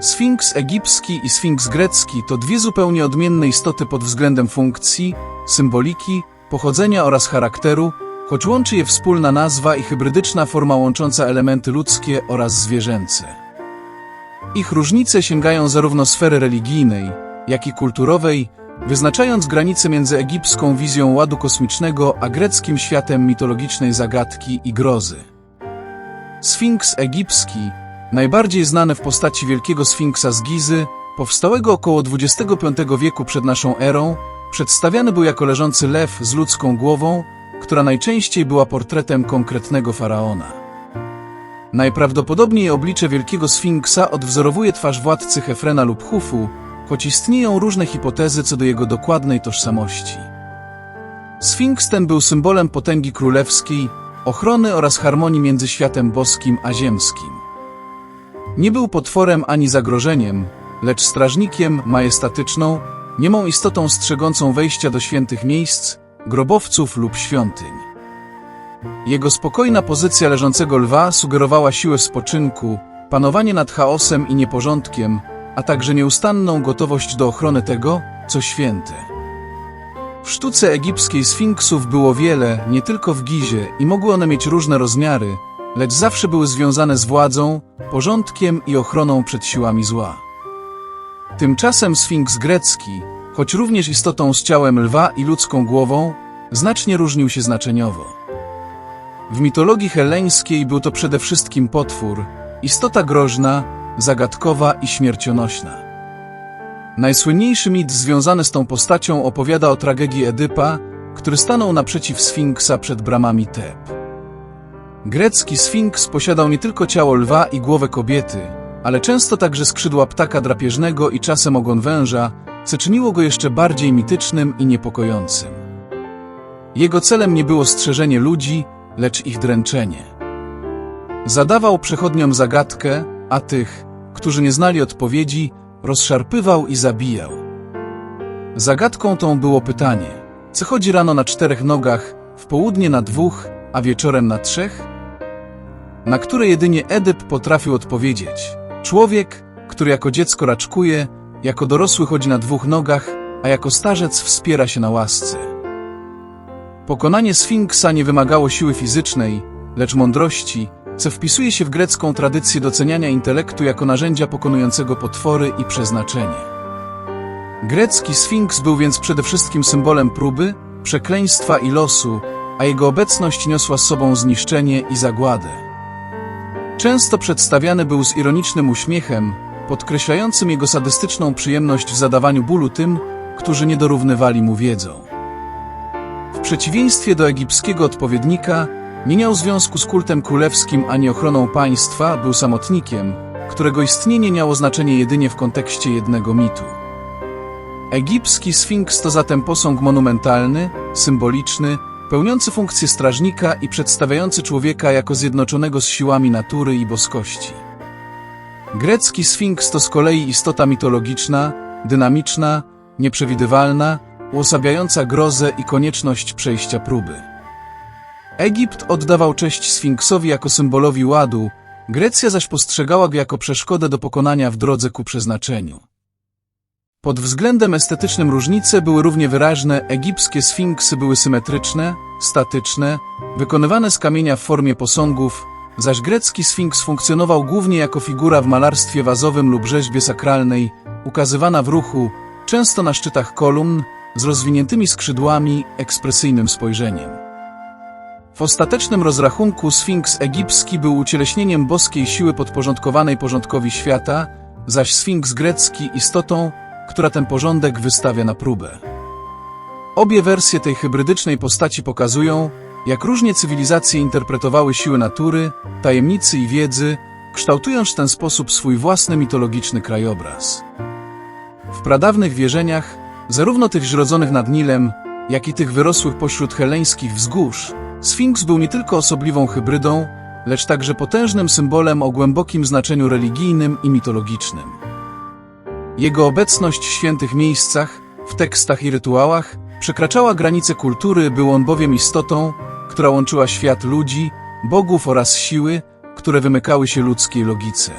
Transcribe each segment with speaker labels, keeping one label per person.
Speaker 1: Sfinks egipski i Sfinks grecki to dwie zupełnie odmienne istoty pod względem funkcji, symboliki, pochodzenia oraz charakteru, choć łączy je wspólna nazwa i hybrydyczna forma łącząca elementy ludzkie oraz zwierzęce. Ich różnice sięgają zarówno sfery religijnej, jak i kulturowej, wyznaczając granice między egipską wizją ładu kosmicznego a greckim światem mitologicznej zagadki i grozy. Sfinks egipski, najbardziej znany w postaci wielkiego sfinksa z Gizy, powstałego około 25 wieku przed naszą erą, przedstawiany był jako leżący lew z ludzką głową, która najczęściej była portretem konkretnego faraona. Najprawdopodobniej oblicze wielkiego sfinksa odwzorowuje twarz władcy Hefrena lub Hufu, choć istnieją różne hipotezy co do jego dokładnej tożsamości. Sfinks ten był symbolem potęgi królewskiej, ochrony oraz harmonii między światem boskim a ziemskim. Nie był potworem ani zagrożeniem, lecz strażnikiem, majestatyczną, niemą istotą strzegącą wejścia do świętych miejsc, grobowców lub świątyń. Jego spokojna pozycja leżącego lwa sugerowała siłę spoczynku, panowanie nad chaosem i nieporządkiem, a także nieustanną gotowość do ochrony tego, co święte. W sztuce egipskiej sfinksów było wiele, nie tylko w Gizie, i mogły one mieć różne rozmiary, lecz zawsze były związane z władzą, porządkiem i ochroną przed siłami zła. Tymczasem sfinks grecki, choć również istotą z ciałem lwa i ludzką głową, znacznie różnił się znaczeniowo. W mitologii heleńskiej był to przede wszystkim potwór, istota groźna, zagadkowa i śmiercionośna. Najsłynniejszy mit związany z tą postacią opowiada o tragedii Edypa, który stanął naprzeciw Sfinksa przed bramami Teb. Grecki Sfinks posiadał nie tylko ciało lwa i głowę kobiety, ale często także skrzydła ptaka drapieżnego i czasem ogon węża, co czyniło go jeszcze bardziej mitycznym i niepokojącym. Jego celem nie było strzeżenie ludzi, lecz ich dręczenie. Zadawał przechodniom zagadkę, a tych, którzy nie znali odpowiedzi, rozszarpywał i zabijał. Zagadką tą było pytanie, co chodzi rano na czterech nogach, w południe na dwóch, a wieczorem na trzech? Na które jedynie Edyp potrafił odpowiedzieć. Człowiek, który jako dziecko raczkuje, jako dorosły chodzi na dwóch nogach, a jako starzec wspiera się na łasce. Pokonanie Sfinksa nie wymagało siły fizycznej, lecz mądrości, co wpisuje się w grecką tradycję doceniania intelektu jako narzędzia pokonującego potwory i przeznaczenie. Grecki Sfinks był więc przede wszystkim symbolem próby, przekleństwa i losu, a jego obecność niosła z sobą zniszczenie i zagładę. Często przedstawiany był z ironicznym uśmiechem, podkreślającym jego sadystyczną przyjemność w zadawaniu bólu tym, którzy nie dorównywali mu wiedzą. W przeciwieństwie do egipskiego odpowiednika, nie miał związku z kultem królewskim ani ochroną państwa, był samotnikiem, którego istnienie miało znaczenie jedynie w kontekście jednego mitu. Egipski sfinks to zatem posąg monumentalny, symboliczny, pełniący funkcję strażnika i przedstawiający człowieka jako zjednoczonego z siłami natury i boskości. Grecki sfinks to z kolei istota mitologiczna, dynamiczna, nieprzewidywalna, uosabiająca grozę i konieczność przejścia próby. Egipt oddawał cześć Sfinksowi jako symbolowi ładu, Grecja zaś postrzegała go jako przeszkodę do pokonania w drodze ku przeznaczeniu. Pod względem estetycznym różnice były równie wyraźne, egipskie sfinksy były symetryczne, statyczne, wykonywane z kamienia w formie posągów, zaś grecki sfinks funkcjonował głównie jako figura w malarstwie wazowym lub rzeźbie sakralnej, ukazywana w ruchu, często na szczytach kolumn, z rozwiniętymi skrzydłami, ekspresyjnym spojrzeniem. W ostatecznym rozrachunku Sfinks egipski był ucieleśnieniem boskiej siły podporządkowanej porządkowi świata, zaś Sfinks grecki istotą, która ten porządek wystawia na próbę. Obie wersje tej hybrydycznej postaci pokazują, jak różnie cywilizacje interpretowały siły natury, tajemnicy i wiedzy, kształtując w ten sposób swój własny mitologiczny krajobraz. W pradawnych wierzeniach, zarówno tych zrodzonych nad Nilem, jak i tych wyrosłych pośród heleńskich wzgórz, Sfinks był nie tylko osobliwą hybrydą, lecz także potężnym symbolem o głębokim znaczeniu religijnym i mitologicznym. Jego obecność w świętych miejscach, w tekstach i rytuałach przekraczała granice kultury, był on bowiem istotą, która łączyła świat ludzi, bogów oraz siły, które wymykały się ludzkiej logice.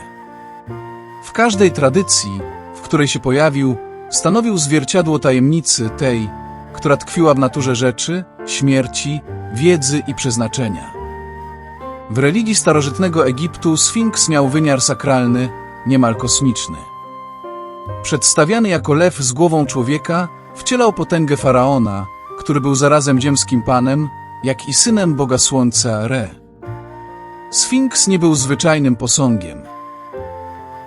Speaker 1: W każdej tradycji, w której się pojawił, stanowił zwierciadło tajemnicy tej, która tkwiła w naturze rzeczy, śmierci, wiedzy i przeznaczenia. W religii starożytnego Egiptu Sfinks miał wymiar sakralny, niemal kosmiczny. Przedstawiany jako lew z głową człowieka, wcielał potęgę faraona, który był zarazem ziemskim panem, jak i synem Boga Słońca Re. Sfinks nie był zwyczajnym posągiem.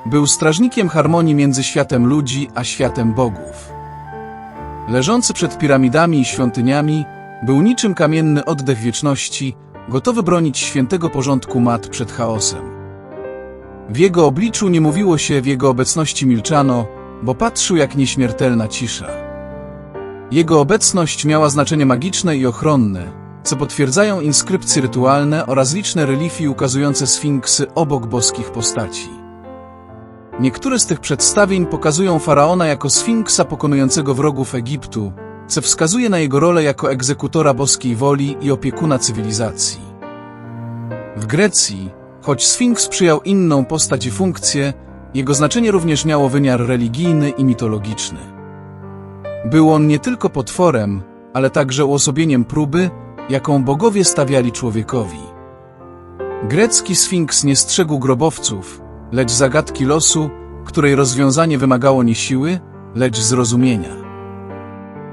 Speaker 1: Był strażnikiem harmonii między światem ludzi a światem bogów. Leżący przed piramidami i świątyniami, był niczym kamienny oddech wieczności, gotowy bronić świętego porządku mat przed chaosem. W jego obliczu nie mówiło się, w jego obecności milczano, bo patrzył jak nieśmiertelna cisza. Jego obecność miała znaczenie magiczne i ochronne, co potwierdzają inskrypcje rytualne oraz liczne relifii ukazujące sfinksy obok boskich postaci. Niektóre z tych przedstawień pokazują faraona jako sfinksa pokonującego wrogów Egiptu, co wskazuje na jego rolę jako egzekutora boskiej woli i opiekuna cywilizacji. W Grecji, choć sfinks przyjął inną postać i funkcję, jego znaczenie również miało wymiar religijny i mitologiczny. Był on nie tylko potworem, ale także uosobieniem próby, jaką bogowie stawiali człowiekowi. Grecki sfinks nie strzegł grobowców, lecz zagadki losu, której rozwiązanie wymagało nie siły, lecz zrozumienia.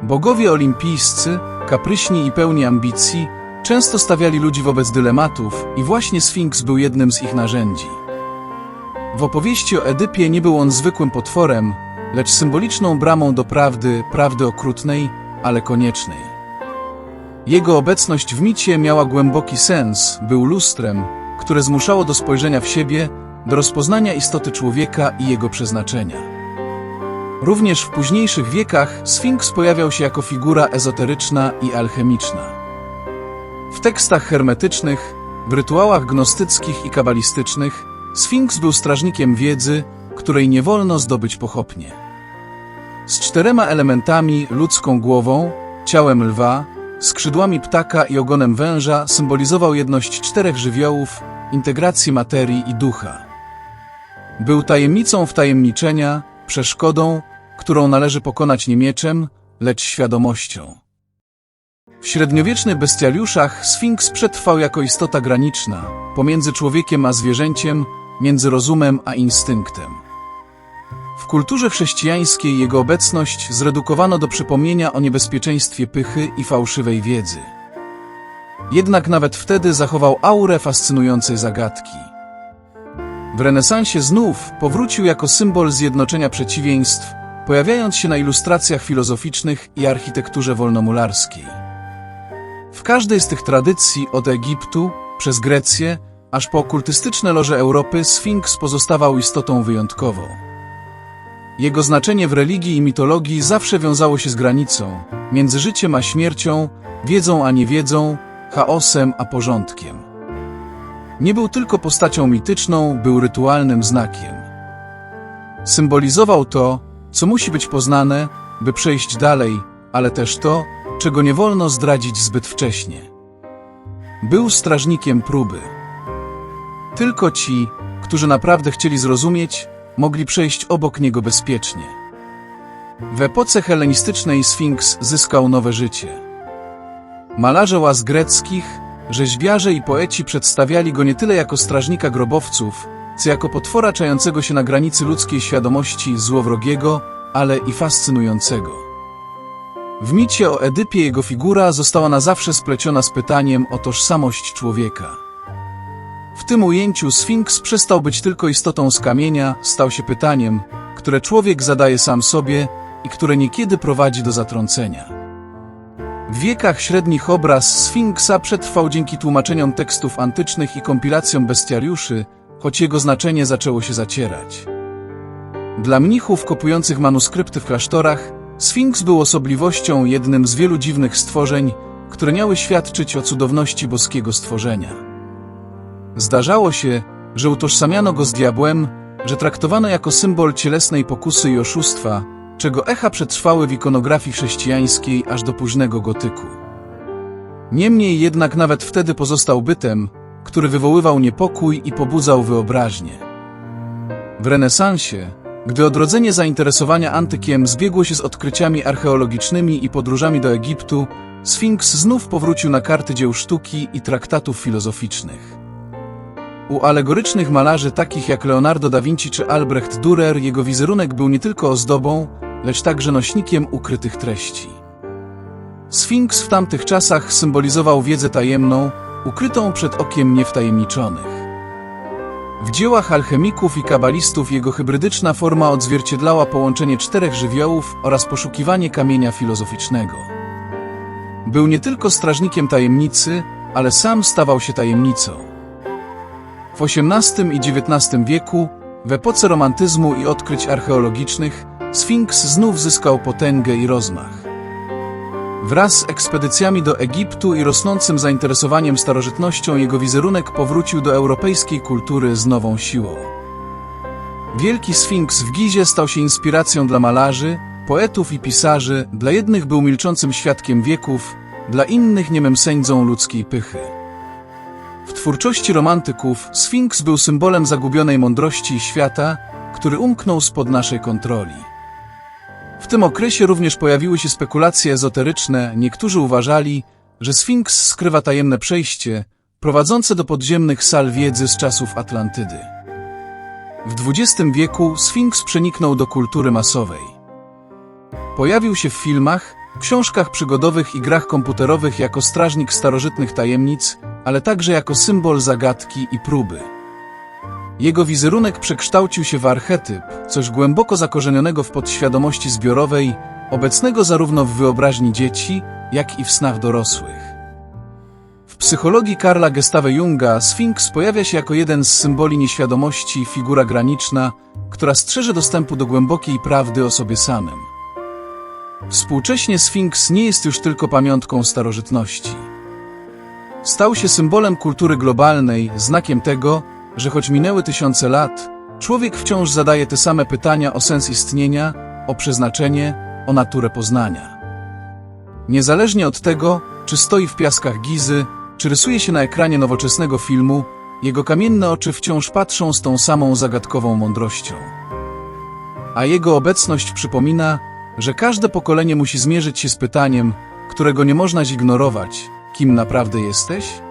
Speaker 1: Bogowie olimpijscy, kapryśni i pełni ambicji, często stawiali ludzi wobec dylematów i właśnie Sfinks był jednym z ich narzędzi. W opowieści o Edypie nie był on zwykłym potworem, lecz symboliczną bramą do prawdy, prawdy okrutnej, ale koniecznej. Jego obecność w micie miała głęboki sens, był lustrem, które zmuszało do spojrzenia w siebie, do rozpoznania istoty człowieka i jego przeznaczenia. Również w późniejszych wiekach Sfinks pojawiał się jako figura ezoteryczna i alchemiczna. W tekstach hermetycznych, w rytuałach gnostyckich i kabalistycznych Sfinks był strażnikiem wiedzy, której nie wolno zdobyć pochopnie. Z czterema elementami, ludzką głową, ciałem lwa, skrzydłami ptaka i ogonem węża symbolizował jedność czterech żywiołów, integrację materii i ducha. Był tajemnicą wtajemniczenia, przeszkodą, którą należy pokonać nie mieczem, lecz świadomością. W średniowiecznych bestialiuszach Sfinks przetrwał jako istota graniczna, pomiędzy człowiekiem a zwierzęciem, między rozumem a instynktem. W kulturze chrześcijańskiej jego obecność zredukowano do przypomnienia o niebezpieczeństwie pychy i fałszywej wiedzy. Jednak nawet wtedy zachował aurę fascynującej zagadki. W renesansie znów powrócił jako symbol zjednoczenia przeciwieństw, pojawiając się na ilustracjach filozoficznych i architekturze wolnomularskiej. Każdej z tych tradycji, od Egiptu, przez Grecję, aż po okultystyczne loże Europy, Sfinks pozostawał istotą wyjątkową. Jego znaczenie w religii i mitologii zawsze wiązało się z granicą, między życiem a śmiercią, wiedzą a niewiedzą, chaosem a porządkiem. Nie był tylko postacią mityczną, był rytualnym znakiem. Symbolizował to, co musi być poznane, by przejść dalej, ale też to, czego nie wolno zdradzić zbyt wcześnie. Był strażnikiem próby. Tylko ci, którzy naprawdę chcieli zrozumieć, mogli przejść obok niego bezpiecznie. W epoce helenistycznej Sfinks zyskał nowe życie. Malarze łaz greckich, rzeźbiarze i poeci przedstawiali go nie tyle jako strażnika grobowców, co jako potwora czającego się na granicy ludzkiej świadomości złowrogiego, ale i fascynującego. W micie o Edypie jego figura została na zawsze spleciona z pytaniem o tożsamość człowieka. W tym ujęciu Sfinks przestał być tylko istotą z kamienia, stał się pytaniem, które człowiek zadaje sam sobie i które niekiedy prowadzi do zatrącenia. W wiekach średnich obraz Sfinksa przetrwał dzięki tłumaczeniom tekstów antycznych i kompilacjom bestiariuszy, choć jego znaczenie zaczęło się zacierać. Dla mnichów kopujących manuskrypty w klasztorach, Sfinks był osobliwością jednym z wielu dziwnych stworzeń, które miały świadczyć o cudowności boskiego stworzenia. Zdarzało się, że utożsamiano go z diabłem, że traktowano jako symbol cielesnej pokusy i oszustwa, czego echa przetrwały w ikonografii chrześcijańskiej aż do późnego gotyku. Niemniej jednak nawet wtedy pozostał bytem, który wywoływał niepokój i pobudzał wyobraźnię. W renesansie, gdy odrodzenie zainteresowania antykiem zbiegło się z odkryciami archeologicznymi i podróżami do Egiptu, Sfinks znów powrócił na karty dzieł sztuki i traktatów filozoficznych. U alegorycznych malarzy takich jak Leonardo da Vinci czy Albrecht Dürer jego wizerunek był nie tylko ozdobą, lecz także nośnikiem ukrytych treści. Sfinks w tamtych czasach symbolizował wiedzę tajemną, ukrytą przed okiem niewtajemniczonych. W dziełach alchemików i kabalistów jego hybrydyczna forma odzwierciedlała połączenie czterech żywiołów oraz poszukiwanie kamienia filozoficznego. Był nie tylko strażnikiem tajemnicy, ale sam stawał się tajemnicą. W XVIII i XIX wieku, w epoce romantyzmu i odkryć archeologicznych, Sfinks znów zyskał potęgę i rozmach. Wraz z ekspedycjami do Egiptu i rosnącym zainteresowaniem starożytnością jego wizerunek powrócił do europejskiej kultury z nową siłą. Wielki Sfinks w Gizie stał się inspiracją dla malarzy, poetów i pisarzy, dla jednych był milczącym świadkiem wieków, dla innych niemym sędzą ludzkiej pychy. W twórczości romantyków Sfinks był symbolem zagubionej mądrości świata, który umknął spod naszej kontroli. W tym okresie również pojawiły się spekulacje ezoteryczne, niektórzy uważali, że Sfinks skrywa tajemne przejście, prowadzące do podziemnych sal wiedzy z czasów Atlantydy. W XX wieku Sfinks przeniknął do kultury masowej. Pojawił się w filmach, książkach przygodowych i grach komputerowych jako strażnik starożytnych tajemnic, ale także jako symbol zagadki i próby. Jego wizerunek przekształcił się w archetyp, coś głęboko zakorzenionego w podświadomości zbiorowej, obecnego zarówno w wyobraźni dzieci, jak i w snach dorosłych. W psychologii Karla Gestave Junga Sfinks pojawia się jako jeden z symboli nieświadomości, figura graniczna, która strzeże dostępu do głębokiej prawdy o sobie samym. Współcześnie Sfinks nie jest już tylko pamiątką starożytności. Stał się symbolem kultury globalnej, znakiem tego, że choć minęły tysiące lat, człowiek wciąż zadaje te same pytania o sens istnienia, o przeznaczenie, o naturę poznania. Niezależnie od tego, czy stoi w piaskach Gizy, czy rysuje się na ekranie nowoczesnego filmu, jego kamienne oczy wciąż patrzą z tą samą zagadkową mądrością. A jego obecność przypomina, że każde pokolenie musi zmierzyć się z pytaniem, którego nie można zignorować, kim naprawdę jesteś?